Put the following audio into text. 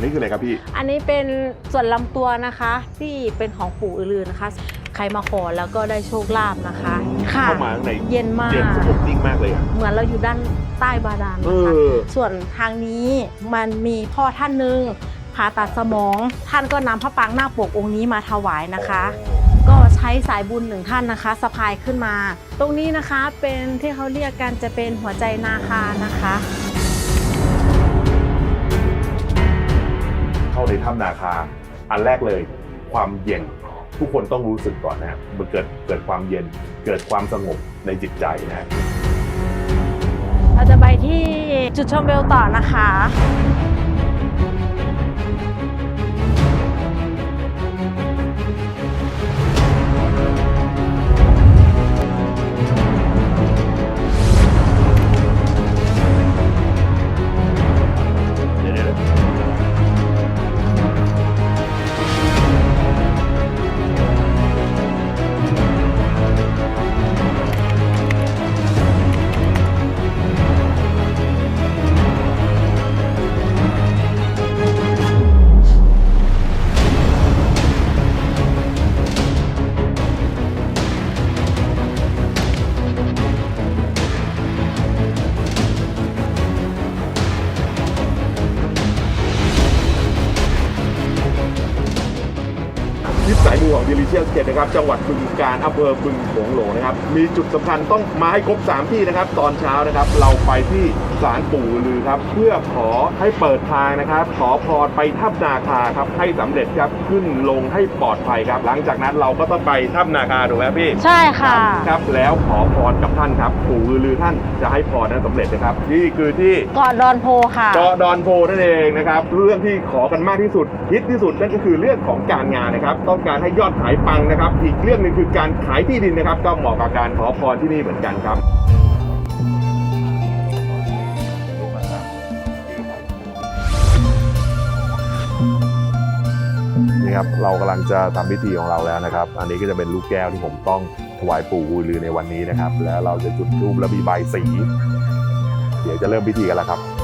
นี่คืออะไรครับพี่ อันนี้เป็นส่วนลำตัวนะคะที่เป็นของปู่อือลือนะคะ ใครมาขอแล้วก็ได้โชคลาภนะคะ ค่ะเข้ามาข้างในเย็นมาก เย็นสงบนิ่งมากเลยอะ เหมือนเราอยู่ด้านใต้บาดาลเอนะคะ อ ส่วนทางนี้มันมีพ่อท่านหนึ่งผ่าตัดสมอง ท่านก็นำพระปรางหน้าคปกองค์นี้มาถวายนะคะ ก็ใช้สายบุญหนึ่งท่านนะคะสะพายขึ้นมา ตรงนี้นะคะเป็นที่เขาเรียกกันจะเป็นหัวใจนาคานะคะ ในถ้ำนาคา อันแรกเลย ความเย็นทุกคนต้องรู้สึกก่อนนะมันเกิดเกิดความเย็นเกิดความสงบในจิตใจนะฮะเราจะไปที่จุดชมวิวต่อนะคะายมูของ Delicious 7นะครับจังหวัดบึงกาฬอำเภอบึงโขงหลงนะครับมีจุดสำคัญต้องมาให้ครบ 3 ที่นะครับ ตอนเช้านะครับเราไปที่ศาลปู่อือลือครับ เพื่อขอให้เปิดทางนะครับ ขอพรไปถ้ำนาคาครับให้สำเร็จครับขึ้นลงให้ปลอดภัยครับ หลังจากนั้นเราก็ต้องไปถ้ำนาคาถูกไหมพี่ใช่ค่ะครับแล้วขอพรกับท่านครับ ปู่อือลือท่านจะให้พรนั้นสำเร็จนะครับนี่คือที่เกาะดอนโพค่ะเกาะดอนโพนั่นเองนะครับเรื่องที่ขอกันมากที่สุดฮิตที่สุดนั่นก็คือเรื่องของการงานนะครับ ต้องการให้ยอดขายปังนะครับ อีกเรื่องหนึ่งคือการขายที่ดินนะครับ ก็เหมาะกับการขอพรที่นี่เหมือนกันครับนี่ครับเรากำลังจะทำพิธีของเราแล้วนะครับ อันนี้ก็จะเป็นลูกแก้วที่ผมต้องถวายปู่อือลือในวันนี้นะครับ แล้วเราจะจุดธูปและมีใบสี เดี๋ยวจะเริ่มพิธีกันแล้วครับ